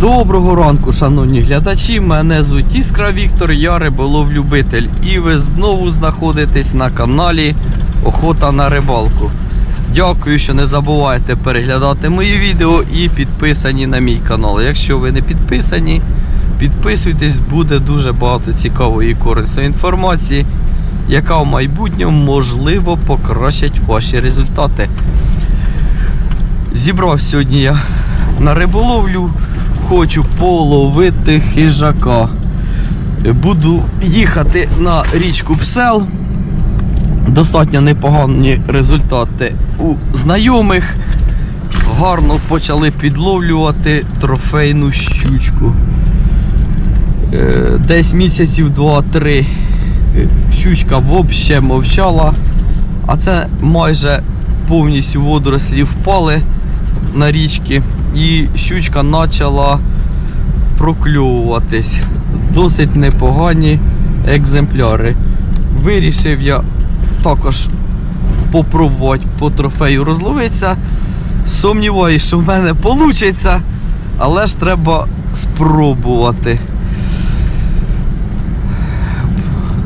Доброго ранку, шановні глядачі. Мене звуть Іскра Віктор, я риболов-любитель. І ви знову знаходитесь на каналі Охота на рибалку. Дякую, що не забувайте переглядати мої відео і підписані на мій канал. Якщо ви не підписані, підписуйтесь, буде дуже багато цікавої і корисної інформації, яка в майбутньому можливо покращить ваші результати. Зібрав сьогодні я на риболовлю, хочу половити хижака. Буду їхати на річку Псел. Достатньо непогані результати у знайомих. Гарно почали підловлювати трофейну щучку. Е, Десь місяців 2-3 е, щучка взагалі мовчала, а це майже повністю водорослі впали на річки і щучка почала прокльовуватись. Досить непогані екземпляри. Вирішив я також попробувати по трофею розловитися. Сумніваюсь, що в мене вийде, але ж треба спробувати.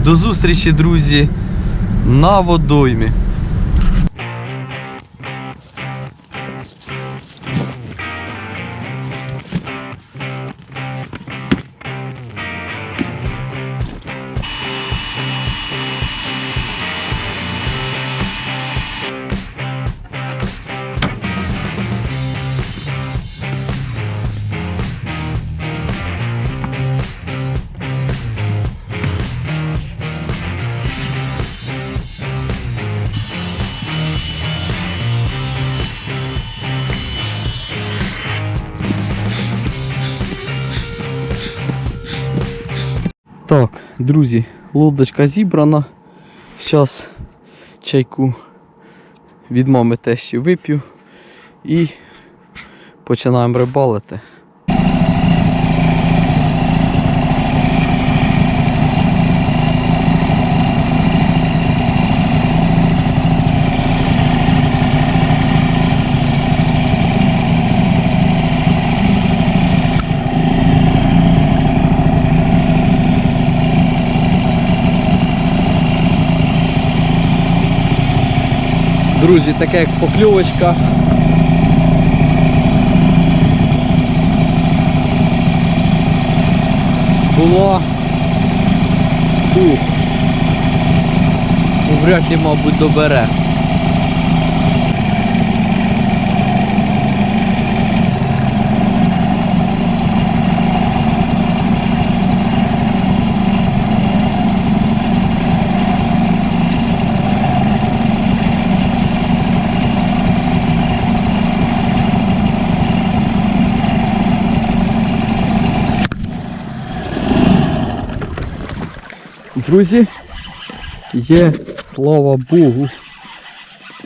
До зустрічі, друзі, на водоймі. Друзі, лодочка зібрана. Зараз чайку від мами тещі вип'ю і починаємо рибалити. Друзі, таке як покльовочка. Була. Ну, вряд ли, мабуть, добере. Друзі, є, слава Богу,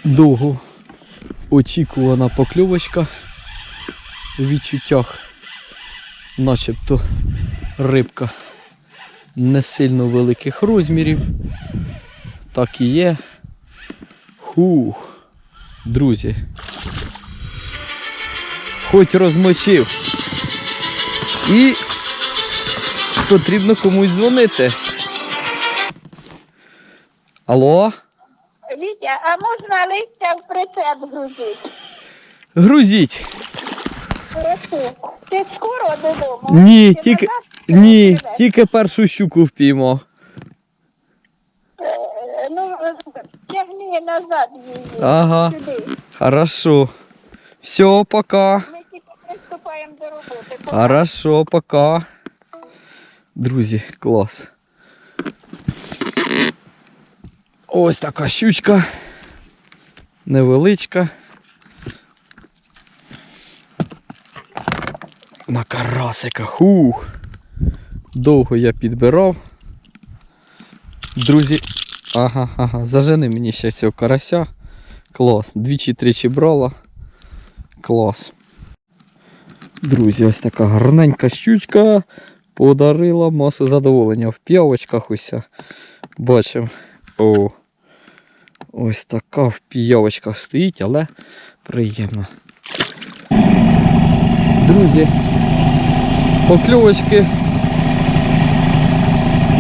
довго очікувана покльовочка у відчуттях, начебто рибка не сильно великих розмірів. Так і є. Хух, друзі. Хоч розмочив. І потрібно комусь дзвонити. Алло? Вітя, а можна листя в прицеп грузити? Грузіть. Хорошо. Ти скоро додому? Ні, тільки, назад ні, тільки першу щуку впіймав. Е, Ну, тягни назад її. Ага. Сюди. Хорошо. Все, пока. Ми тільки приступаємо до роботи. Хорошо, пока. Друзі, клас. Ось така щучка. Невеличка. На карасика. Хух. Довго я підбирав. Друзі. Ага, ага. Зажени мені ще цього карася. Клас. Двічі-тричі брала. Клас. Друзі, ось така гарненька щучка подарила масу задоволення. В п'явочках уся. Бачимо. О. Ось така в п'явочках стоїть, але приємно. Друзі, Покльовочки.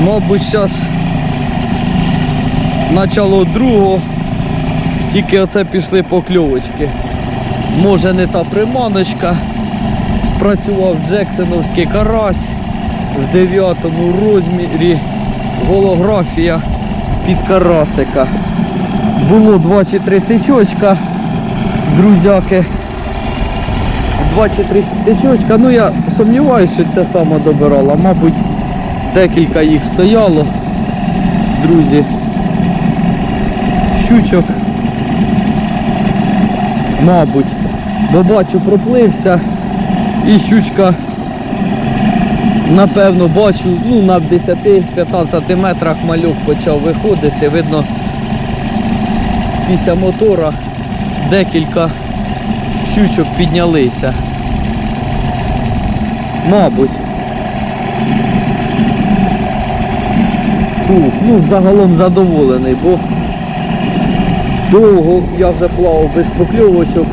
Мабуть, зараз начало другого. Тільки оце пішли покльовочки. Може не та приманочка. Спрацював Джексоновський карась в 9 розмірі. Голографія під карасика. Було 2 чи 3 тисячка, друзяки. 2 чи 3 тисячка. Ну я сумніваюся, що це саме добирала. Мабуть, декілька їх стояло. Друзі. Щучок. Мабуть. Бо бачу, проплився. І щучка, напевно, бачу, ну на 10-15 метрах малюк почав виходити. Видно, після мотора декілька щучок піднялися. Мабуть. Фу, ну, загалом задоволений, бо довго я вже плавав без покльовочок.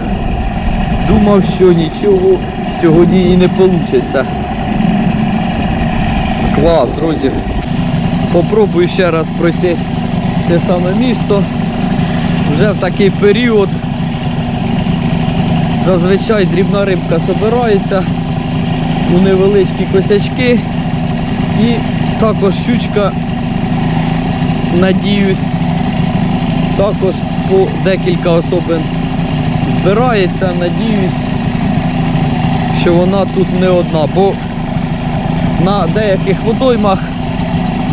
Думав, що нічого сьогодні і не вийде. Клас, друзі. Попробую ще раз пройти те саме місто. Вже в такий період. Зазвичай дрібна рибка збирається у невеличкі косячки. І також щучка, надіюсь, також по декілька особин збирається, надіюсь, що вона тут не одна, бо на деяких водоймах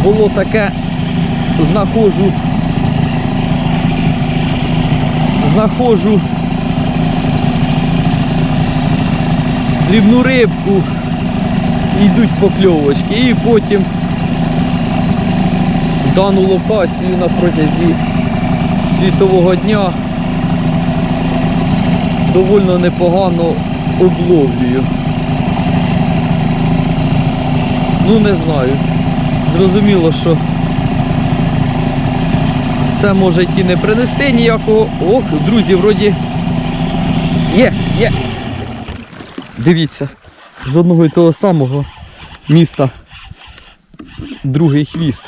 було таке, знаходжу, знаходжу дрібну рибку, і йдуть покльовочки, і потім дану локацію на протязі світового дня довольно непогано обловлюю. Ну не знаю. Зрозуміло, що це може і не принести ніякого. Ох, друзі, вроді. Є, є. Дивіться, з одного і того самого міста другий хвіст.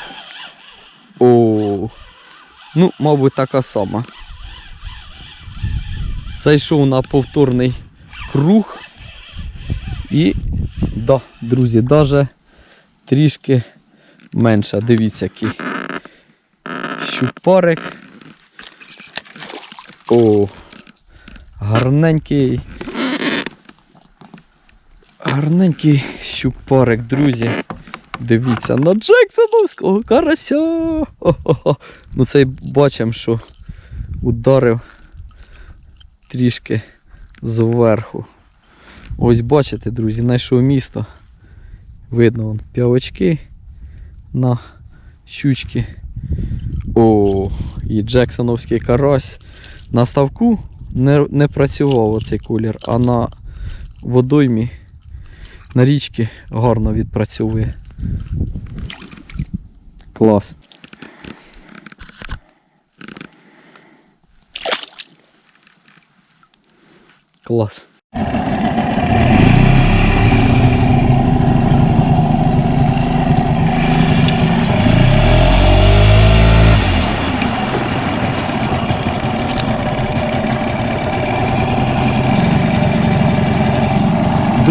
О, ну, мабуть, така сама зайшов на повторний круг. І, да, друзі, даже трішки менше. Дивіться, який щупарик. О, гарненький. Гарненький щупарик, друзі. Дивіться на Джексоновського карася. Хо-хо-хо. Ну цей бачимо, що ударив трішки зверху. Ось бачите, друзі, знайшов місто. Видно вон п'явочки на щучки. О, і Джексоновський карась. На ставку не, не працював оцей колір, а на водоймі на річці гарно відпрацьовує. Клас. Клас.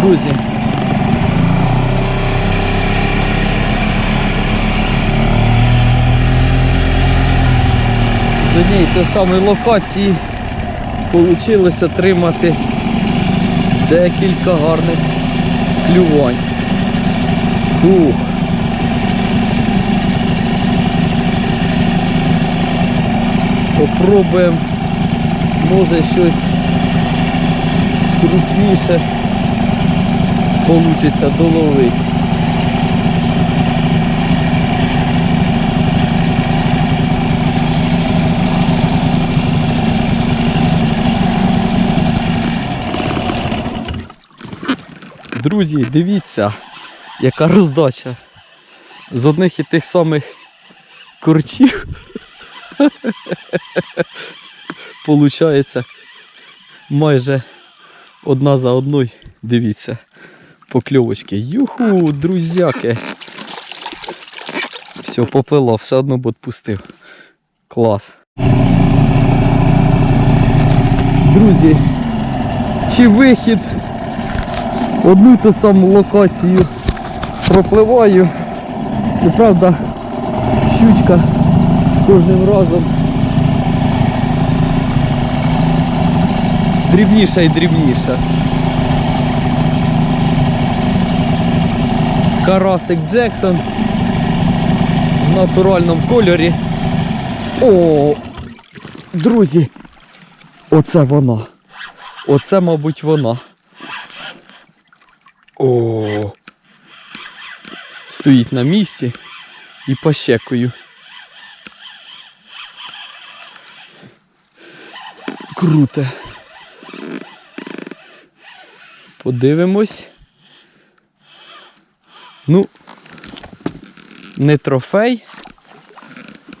Друзі. Тої самої локації вийшло отримати декілька гарних клювань. Ух. Попробуємо, може щось крупніше получиться доловити. Друзі, дивіться, яка роздача. З одних і тих самих корчів. Получається майже одна за одною. Дивіться. покльовочки. Юху, друзяки. Все, поплило, все одно б відпустив. Клас. Друзі, чи вихід одну й ту саму локацію пропливаю. І правда, щучка з кожним разом дрібніша і дрібніша. Карасик Джексон в натуральному кольорі. О, друзі, оце вона. Оце, мабуть, вона. О. Стоїть на місці і пощекою. Круте. Подивимось. Ну, не трофей,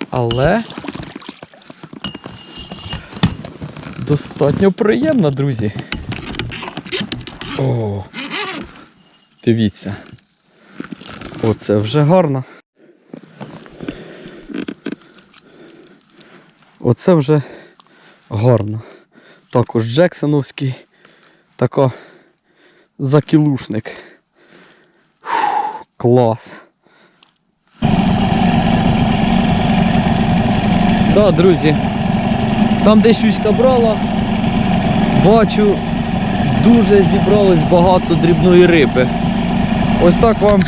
але достатньо приємно, друзі. О, дивіться. Оце вже гарно. Оце вже гарно. Також Джексоновський. Тако закілушник. Клас. Да, друзі. Там де щучка брала, бачу, дуже зібралось багато дрібної риби. Ось так вам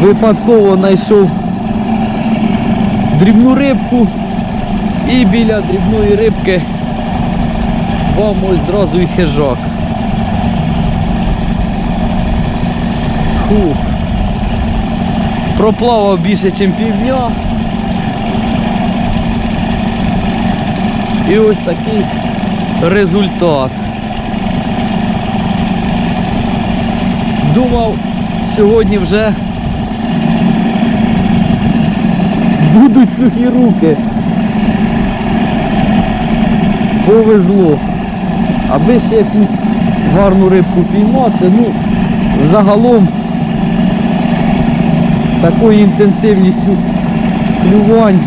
випадково знайшов дрібну рибку і біля дрібної рибки вам ось зразу і хижак. Фу. Проплавав більше, ніж півдня. І ось такий результат. Думав, сьогодні вже будуть сухі руки. Повезло. Аби ще якусь гарну рибку піймати, ну, загалом такою інтенсивністю клювань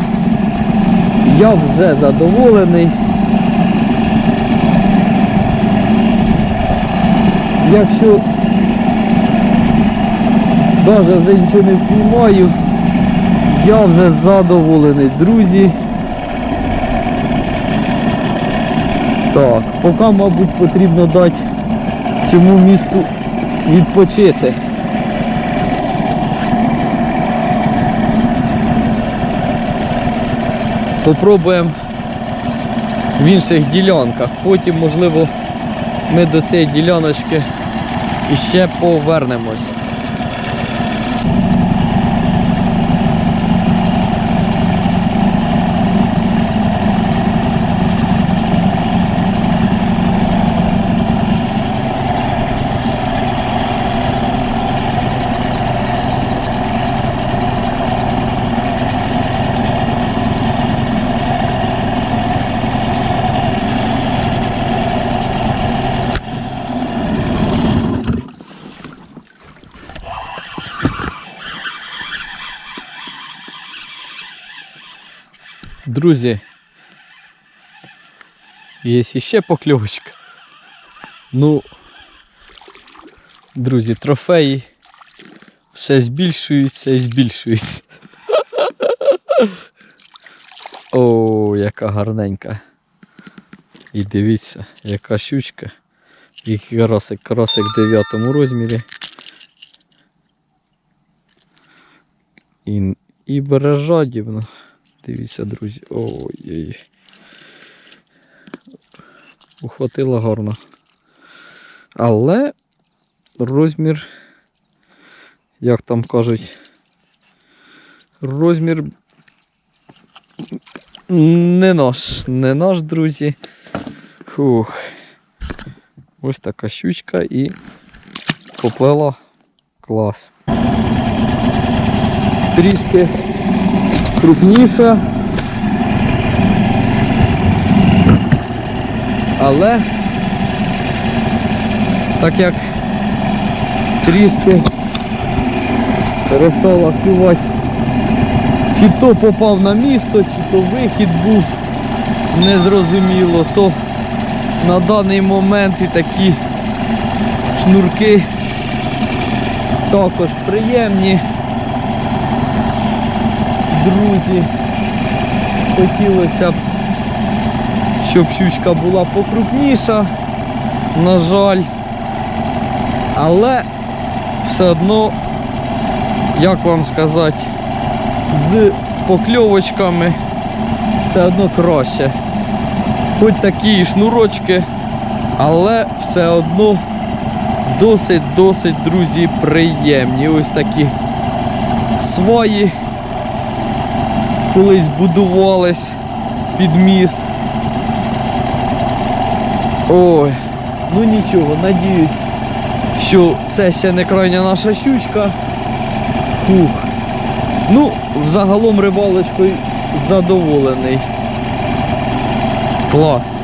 я вже задоволений. Якщо навіть вже нічого не впіймаю, я вже задоволений, друзі. Так, поки, мабуть, потрібно дати цьому місту відпочити. Попробуємо в інших ділянках. Потім, можливо, ми до цієї діляночки іще повернемось. Друзі, є ще покльовочка. Ну, друзі, трофеї все збільшуються і збільшуються. О, яка гарненька. І дивіться, яка щучка. І карасик, карасик в 9 розмірі. І, і бере жадібно. Дивіться, друзі. Ой-ой. Ухватила гарно. Але розмір, як там кажуть, розмір не наш, не наш, друзі. Фух. Ось така щучка і поплила клас. Трішки крупніша. Але Так як трішки перестала клювати. Чи то попав на місто, чи то вихід був незрозуміло, то на даний момент і такі шнурки також приємні. Друзі, хотілося б, щоб щучка була покрупніша, на жаль, але все одно, як вам сказати, з покльовочками все одно краще. Хоч такі шнурочки, але все одно досить-досить, друзі, приємні. Ось такі свої колись будувались під міст. Ой, ну нічого, надіюсь, що це ще не крайня наша щучка. Фух. Ну, взагалом рибалочкою задоволений. Клас.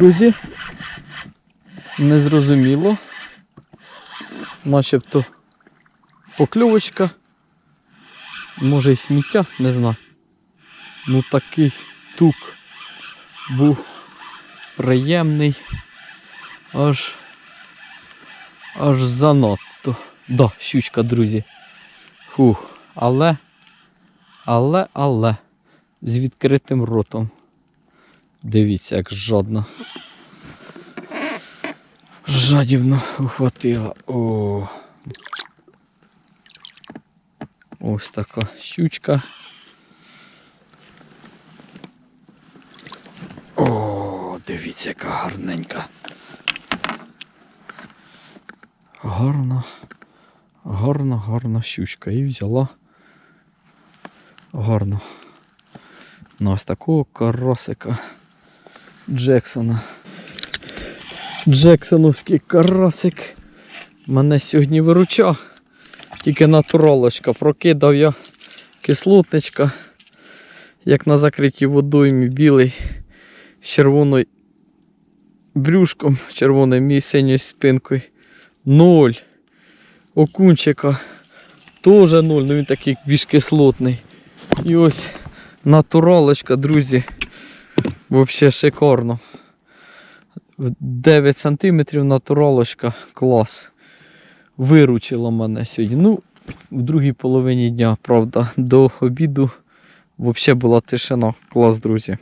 Друзі, незрозуміло. Начебто покльовочка. Може й сміття, не знаю. Ну такий тук був приємний. Аж аж занадто. Да, щучка, друзі. Фух. Але, але, але з відкритим ротом. Дивіться, як жадно. Жадібно ухватила. О. Ось така щучка. О, дивіться, яка гарненька. Гарна, гарна, гарна щучка. І взяла гарно. На ось такого карасика. Джексона. Джексоновський карасик мене сьогодні виручав. Тільки натуралочка. Прокидав я кислотничка, як на закритій водоймі білий з червоною брюшком, червоною і синьою спинкою. Ноль. Окунчика теж ноль, ну він такий більш кислотний. І ось натуралочка, друзі. Взагалі шикарно. 9 сантиметрів натуралочка. Клас. Виручило мене сьогодні. Ну, в другій половині дня, правда, до обіду взагалі була тишина. Клас, друзі.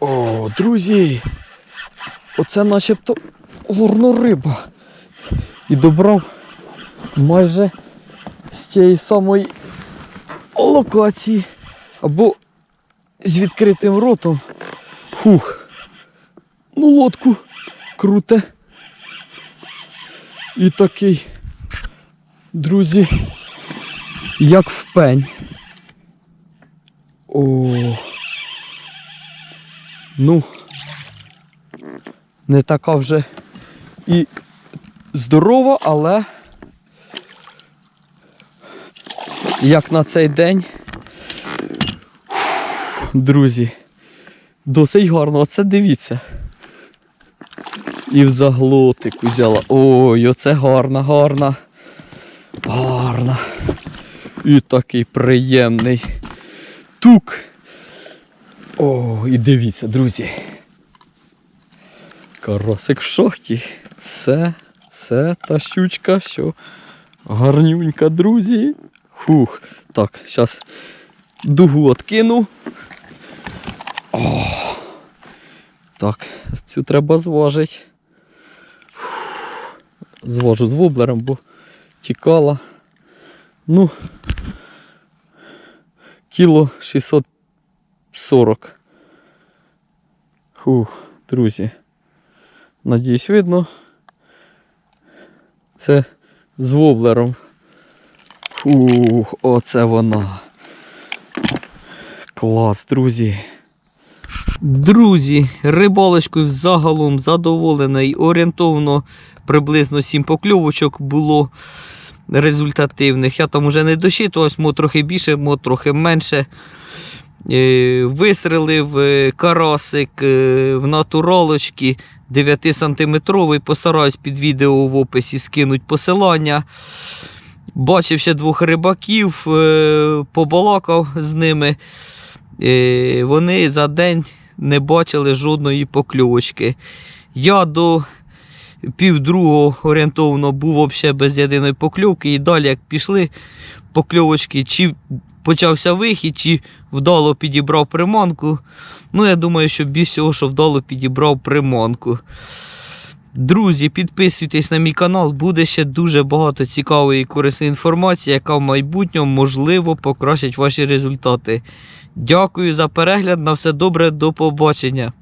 О, друзі! Оце начебто горна риба. І добрав майже з тієї самої локації або з відкритим ротом. Фух. Ну, лодку круте. І такий, друзі, як в пень. О. Ну, не така вже і здорова, але як на цей день. Друзі, досить гарно, оце дивіться. І в заглотик взяла. Ой, оце гарна, гарна. Гарна. І такий приємний тук. О, і дивіться, друзі. Карасик в шахті. Це, це та щучка, що гарнюнька, друзі. Фух. Так, зараз дугу откину. О, так, цю треба зважити. Фух. Звожу з воблером, бо тікала. Ну, кіло 640. Фух, друзі. Надіюсь, видно. Це з воблером. Фух, оце вона. Клас, друзі. Друзі, рибалочкою загалом задоволений. Орієнтовно приблизно 7 покльовочок було результативних. Я там уже не досчитувався, мо трохи більше, мо трохи менше. Е, Вистрелив е, карасик е, в натуралочки 9-сантиметровий. Постараюсь під відео в описі скинуть посилання. Бачив ще двох рибаків, побалакав з ними. Вони за день не бачили жодної покльовочки. Я до півдругого орієнтовно був взагалі без єдиної покльовки. І далі, як пішли покльовочки, чи почався вихід, чи вдоло підібрав приманку. Ну, я думаю, що більш всього, що вдоло підібрав приманку. Друзі, підписуйтесь на мій канал, буде ще дуже багато цікавої і корисної інформації, яка в майбутньому можливо покращить ваші результати. Дякую за перегляд. На все добре, до побачення.